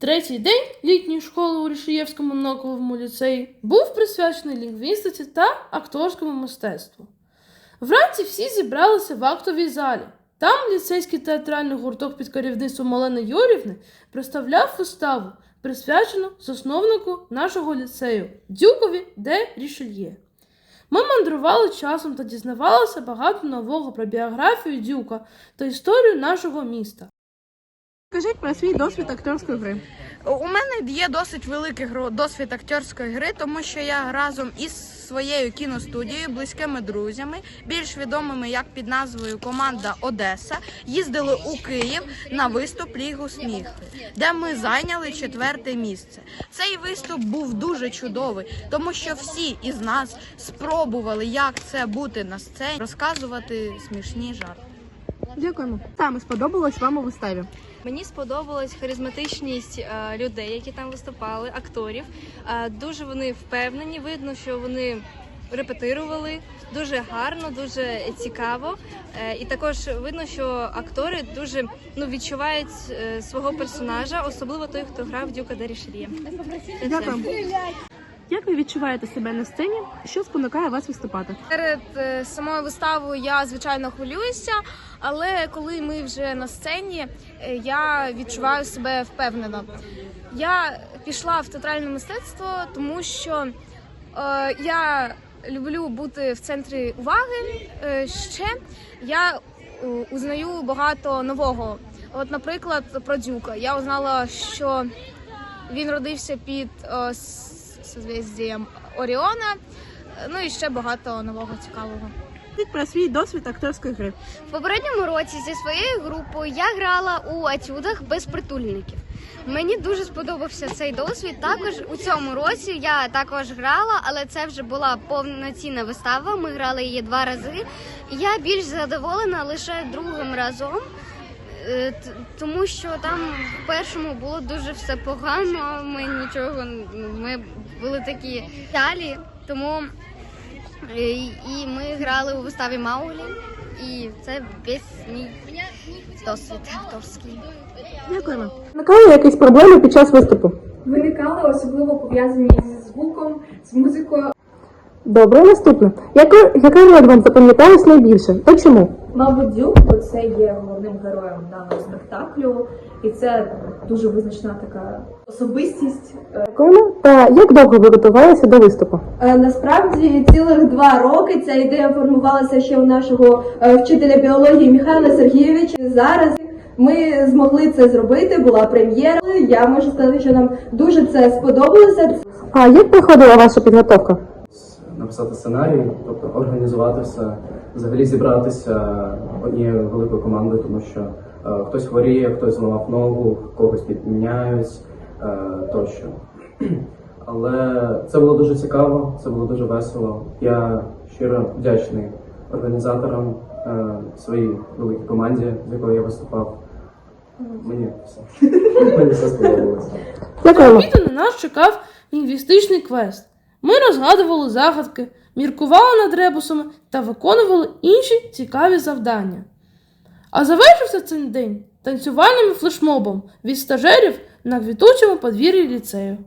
Третій день літньої школи у Рішиєвському науковому ліцеї був присвячений лінгвістиці та акторському мистецтву. Вранці всі зібралися в актовій залі. Там ліцейський театральний гурток під керівництвом Олени Юрівни представляв виставу, присвячену засновнику нашого ліцею Дюкові де Рішельє. Ми мандрували часом та дізнавалися багато нового про біографію Дюка та історію нашого міста. Скажіть про свій досвід акторської гри. У мене є досить великий досвід акторської гри, тому що я разом із своєю кіностудією, близькими друзями, більш відомими як під назвою Команда Одеса, їздили у Київ на виступ Лігу сміху, де ми зайняли четверте місце. Цей виступ був дуже чудовий, тому що всі із нас спробували, як це бути на сцені, розказувати смішні жарти. Дякуємо. Саме сподобалось вам у виставі. Мені сподобалась харизматичність е, людей, які там виступали, акторів. Е, дуже вони впевнені. Видно, що вони репетирували дуже гарно, дуже цікаво. Е, і також видно, що актори дуже ну відчувають свого персонажа, особливо той, хто грав Дюка Дарішрія. Дякуємо. Як ви відчуваєте себе на сцені? Що спонукає вас виступати? Перед е, самою виставою я звичайно хвилююся, але коли ми вже на сцені, е, я відчуваю себе впевнено. Я пішла в театральне мистецтво, тому що е, я люблю бути в центрі уваги. Е, ще я е, узнаю багато нового. От, наприклад, про Дюка. Я узнала, що він родився під е, с- созвездієм Оріона. Ну і ще багато нового цікавого. Про свій досвід акторської гри. В попередньому році зі своєю групою я грала у етюдах безпритульників. Мені дуже сподобався цей досвід. Також у цьому році я також грала, але це вже була повноцінна вистава. Ми грали її два рази. Я більш задоволена лише другим разом, тому що там в першому було дуже все погано. Ми нічого ми були такі далі, тому е, і ми грали у виставі Мауглі. І це весь мій досвід акторський. Дякуємо. Виникали якісь проблеми під час виступу? виникали особливо пов'язані зі звуком, з музикою. Добре, наступне. Яка, яка роль вам запам'яталась найбільше? Та чому? Мабуть, Дюк, бо це є головним героєм даного спектаклю, і це дуже визначна така особистість. Дякуємо. Та як довго ви готувалися до виступу? Е, Насправді цілих два роки ця ідея формувалася ще у нашого е, вчителя біології Михайла Сергійовича. Зараз ми змогли це зробити. Була прем'єра. Я можу сказати, що нам дуже це сподобалося. А як проходила ваша підготовка? Написати сценарій, тобто організувати все, взагалі зібратися однією великою командою, тому що е, хтось хворіє, хтось зламав ногу, когось підміняють е, тощо. Але це було дуже цікаво, це було дуже весело. Я щиро вдячний організаторам е, своїй великій команді, з якою я виступав. Мені все. Мені все сподобалося. На нас чекав лінгвістичний квест. Ми розгадували загадки, міркували над ребусами та виконували інші цікаві завдання. А завершився цей день танцювальним флешмобом від стажерів на квітучому подвір'ї ліцею.